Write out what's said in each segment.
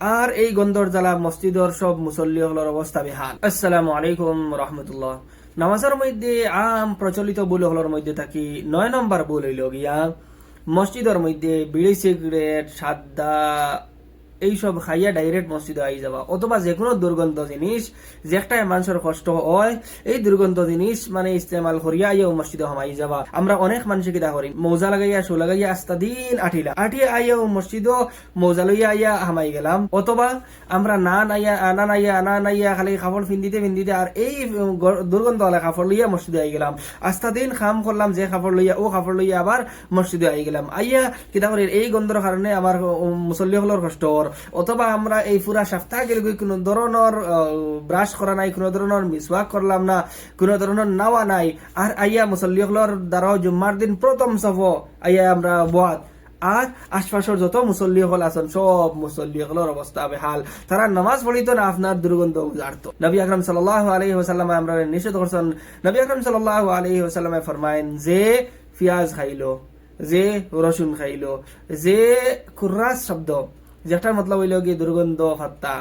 আর এই গন্ধর জ্বালা মসজিদর সব মুসল্লি হলর অবস্থা বেহাল। আসসালামু আলাইকুম রহমতুল্লাহ নামাজের মধ্যে আম প্রচলিত ভুল হলর মধ্যে থাকি নয় নম্বর ভুল হইল গিয়া মসজিদের মধ্যে বিড়ি সিগারেট সাদা এইসব খাইয়া ডাইরেক্ট মসজিদে আই যাবা। অথবা যে কোনো দুর্গন্ধ জিনিস, যে একটা মানুষের কষ্ট হয়, এই দুর্গন্ধ জিনিস মানে ইস্তেমাল করিয়া আইয়াও মসজিদে হামাই যাবা। আমরা অনেক মানুষকে কিতা করি। মৌজা লাগাইয়া, শো লাগাইয়া, আস্তা দিন আঠিলা আঠিয়া আইয়াও মসজিদ মৌজা লইয়া আইয়া হামাই গেলাম। অথবা আমরা না নাইয়া আনা নাইয়া আনা নাইয়া খালি কাপড় ফিন্দিতে ফিন্দিতে আর এই দুর্গন্ধ আলা কাপড় লইয়া মসজিদে আই গেলাম। আস্তা দিন খাম করলাম যে কাপড় লইয়া, ও কাপড় লইয়া আবার মসজিদে আই গেলাম। আইয়া কিতা করি, এই গন্ধর কারণে আমার মুসল্লি হলর কষ্ট হর। অথবা আমরা এই পুরা সপ্তাহ গেলে কোনো ধরনের ব্রাশ করা নাই, কোনো ধরনের মিসওয়াক করলাম না, কোনো ধরনের নাওয়া নাই। আর আইয়া মুসল্লি হলর দ্বারা জুম্মার দিন প্রথম সফ আইয়া আমরা বাদ আর আশপাশের যত মুসল্লি হল আছেন সব মুসল্লি হলের অবস্থা বেহাল। তারা নামাজ পড়িত না আপনার দুর্গন্ধ উজাড়ত নবী আকরম সাল্লাহ আলহি ওসাল্লাম আমরা নিষেধ করছেন নবী আকরম সাল্লাহ আলহি ওসাল্লামে ফরমাইন যে পিয়াজ খাইলো, যে রসুন খাইলো, যে খুর্রাস শব্দ যেটার মতলব হইল কি দুর্গন্ধ ফাত্তা।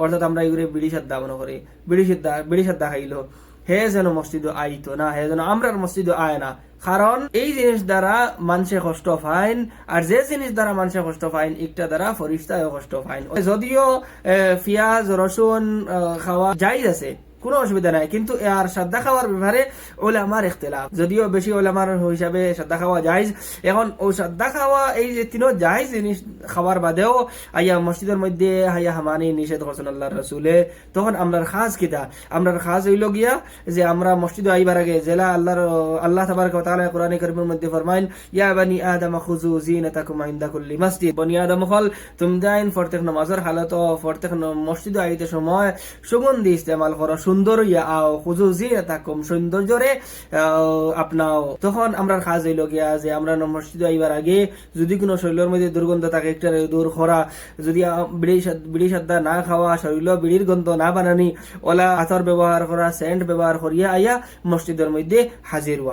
অর্থাৎ আমরা এগুলো বিড়ি সাদ্দা মনে করি। বিড়ি সিদ্ধা বিড়ি সাদ্দা খাইলো। হে যেন মসজিদ আইতো না, হে যেন আমরার মসজিদ আয় না। কারণ এই জিনিস দ্বারা মানুষে কষ্ট পাইন, আর যে জিনিস দ্বারা মানুষে কষ্ট পাইন একটা দ্বারা ফরিস্তায় কষ্ট পাইন। যদিও পিয়াজ, রসুন খাওয়া যাই আছে কোনো অসুবিধা নাই। কিন্তু আর সাদ্দা খাওয়ার ব্যাপারে ওলামার ইখতলাফ। যদিও বেশি ওলামার হিসাবে সাদ্দা খাওয়া যায় এখন ও সাদ্দা খাওয়া, এই যে তিনও যায় জিনিস খাওয়ার বাদেও আইয়া মসজিদের মধ্যে হাইয়া হামানি নিষেধ করছেন আল্লাহ রসুলে। তখন আমরার খাস কিতা? আমরার খাস হইল গিয়া যে আমরা মসজিদে আইবার আগে জেলা আল্লাহর, আল্লাহ তাবারক ওয়া তাআলা কোরআনে কারীমের মধ্যে ফরমাইন, ইয়া বানি আদম খুযু জিনাতাকুম ইনদা কুল্লি মসজিদ। বনি আদম হল তুমি দাইন প্রত্যেক নামাজের হালত প্রত্যেক মসজিদে আইতে সময় সুগন্ধি ইস্তেমাল করো সুন্দর সৌন্দর্যরে আহ, আপনাও তখন আমরা খাস হইল গিয়া যে আমরা মসজিদ আইবার আগে যদি কোনো শরীরের মধ্যে দুর্গন্ধ থাকে একটা দূর করা যদি বিড়ি বিড়ি সাদ্দা না খাওয়া শরীর বিড়ির গন্ধ না বানানি ওলা আতর ব্যবহার করা সেন্ট ব্যবহার করিয়া আইয়া মসজিদের মধ্যে হাজির হওয়া।